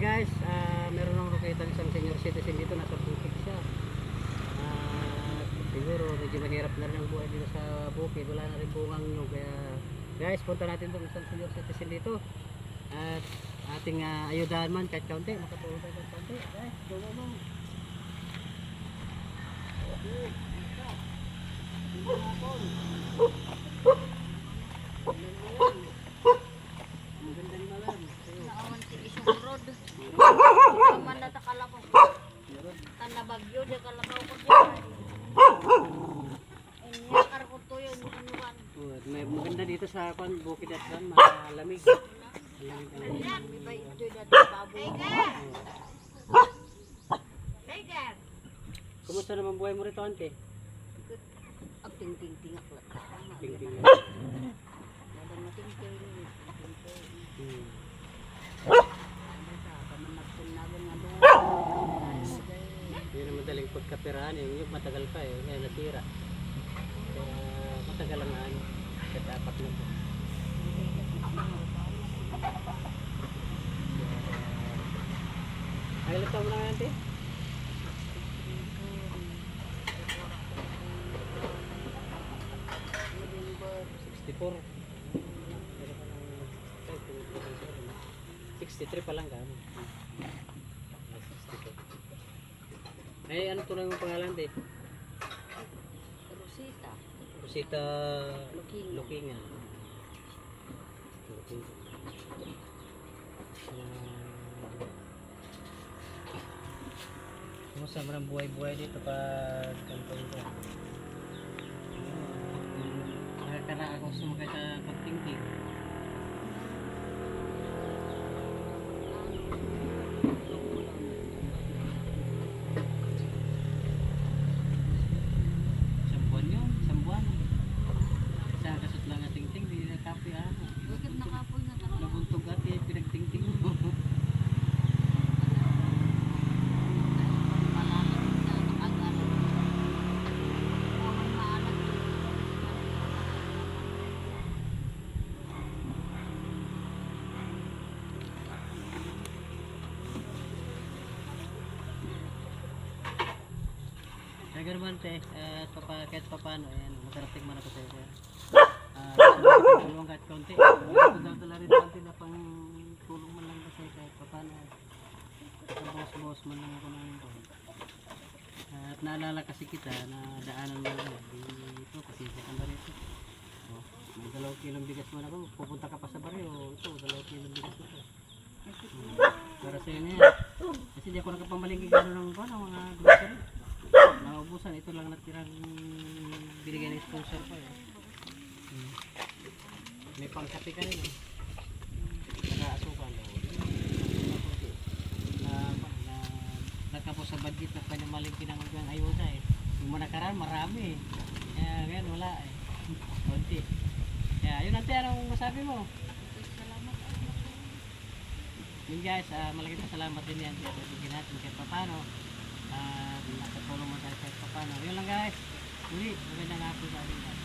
guys, ah, meron ng nakita isang senior citizen dito, nasa bukid siya. At siguro medyo mahirap na rin ang buhay dito sa bukid, wala na rin bungang nyo. Kaya guys, punta natin itong isang senior citizen dito. At ating uh, ayudahan man kahit kaunti, makatulong tayo kahit kaunti. Guys, go go go. May maganda dito sa kwan, bukid at kwan, malamig. Kumusta naman buhay mo rito, ante? Ang ting ting ting pagkapirahan eh. Yung matagal pa eh. Kaya nasira. Kaya matagal ang ano. Kahit apat na po. Ay, ilan taon mo na ngayon, ante? November. 64. Pero pa lang, ay, tumutuloy pa siya, ano? 63 pa lang ka. Ano? 64. Ay, ano tunay mong pangalan, te? Rosita. Rosita Lukinga. Lukinga. Lukinga. Kumusta mo ng buhay-buhay dito pag ganito ito? Nakakara ako sumakay sa pagtingting. Isang buwan yun, isang buwan. Sa kasot lang ang tingting, di na kape ah. Bakit nakapoy na talaga? Nabuntog at eh, pinagtingting mo. Kaya ganun te, uh, papa, kahit pa paano, ayan, makarating man ako sa'yo. Kaya, ah, tulong kahit konti. Tala rin konti na pang tulong man lang kasi kahit pa paano. Boss-boss man lang ako ng ito. At naalala kasi kita na daanan mo lang dito kasi sa kanda rito. Oh, may dalawang kilong bigas man ako, pupunta ka pa sa baryo, ito, dalawang kilong bigas ito. Hmm, Para sa inyo yan. Kasi di ako nakapamalingki gano'n ng, ano, mga grocery. Naubusan, ito lang natirang binigay ng sponsor ko eh. Hmm. May pangkape ka rin eh. Saka asukan daw. Na, na, nagkapos sa budget na panamalingki ng hanggang ayuda eh. Yung manakaran, marami eh. Kaya ngayon wala eh. Konti. Kaya yun natin, anong masabi mo? Yun guys, ah, malaking pasalamat din yan kaya bibigyan natin kahit papano. At nakatulong mo tayo kahit papano. Yun lang guys. Muli, magandang hapon sa ating.